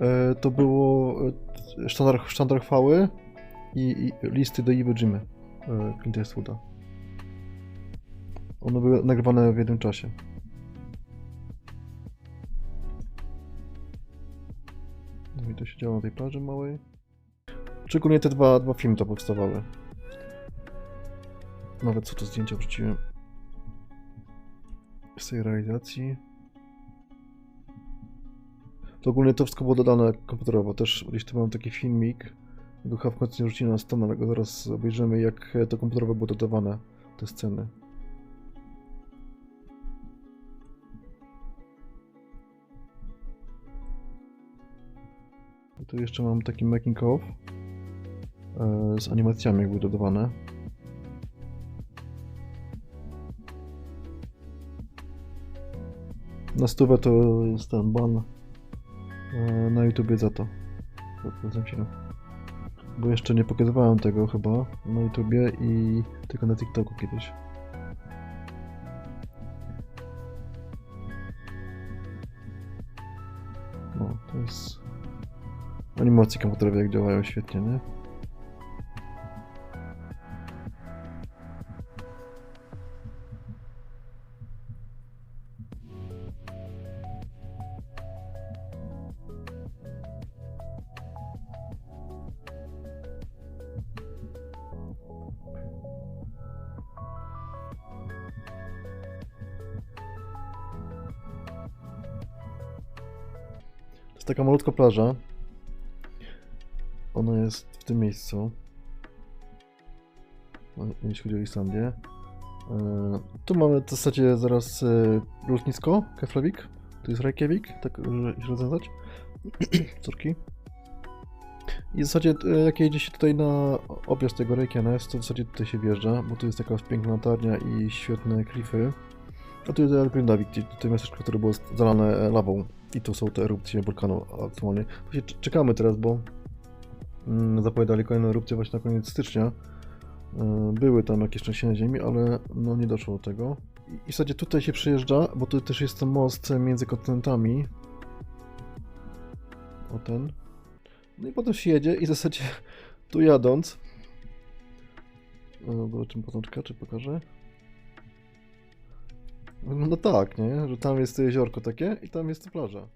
e, to było e, sztandar, sztandar chwały i, i listy do Iwo Jimy e, Clint Eastwooda. One były nagrywane w jednym czasie. No i to się działo na tej plaży małej. Szczególnie te dwa, dwa filmy to powstawały. Nawet co to zdjęcia wrzuciłem z tej realizacji. To ogólnie to wszystko było dodane komputerowo. Też gdzieś tu mam taki filmik. Go chyba w końcu nie rzucili na stronę, ale go zaraz obejrzymy, jak to komputerowo było dodawane, te sceny. Tu jeszcze mam taki making of e, z animacjami, jak były dodawane. Na stówę to jest ten ban na YouTubie za to. Zgadzam się. Bo jeszcze nie pokazywałem tego chyba na YouTubie i tylko na TikToku kiedyś. No, to jest... Animacje komputerowe jak działają świetnie, nie? Taka malutka plaża. Ona jest w tym miejscu. No, Jeśli chodzi o Islandię. E, Tu mamy w zasadzie zaraz e, lotnisko, Keflavik. Tu jest Reykjavik, tak żeby się rozwiązać. Córki. I w zasadzie e, jak jedzie się tutaj na objazd tego Reykjanes, to w zasadzie tutaj się wjeżdża, bo tu jest taka piękna latarnia i świetne klify. A tu jest Grindavik, tutaj miasteczko, które było zalane e, lawą. I tu są te erupcje wulkanu aktualnie. Właśnie cz- czekamy teraz, bo mm, zapowiadali kolejną erupcję właśnie na koniec stycznia. E, Były tam jakieś trzęsienia ziemi, ale no nie doszło do tego. I w zasadzie tutaj się przyjeżdża, bo tu też jest ten most między kontynentami. O ten. No i potem się jedzie i w zasadzie tu jadąc. E, Zobaczymy potem, czy pokażę. No tak, nie? Że tam jest to jeziorko takie i tam jest plaża.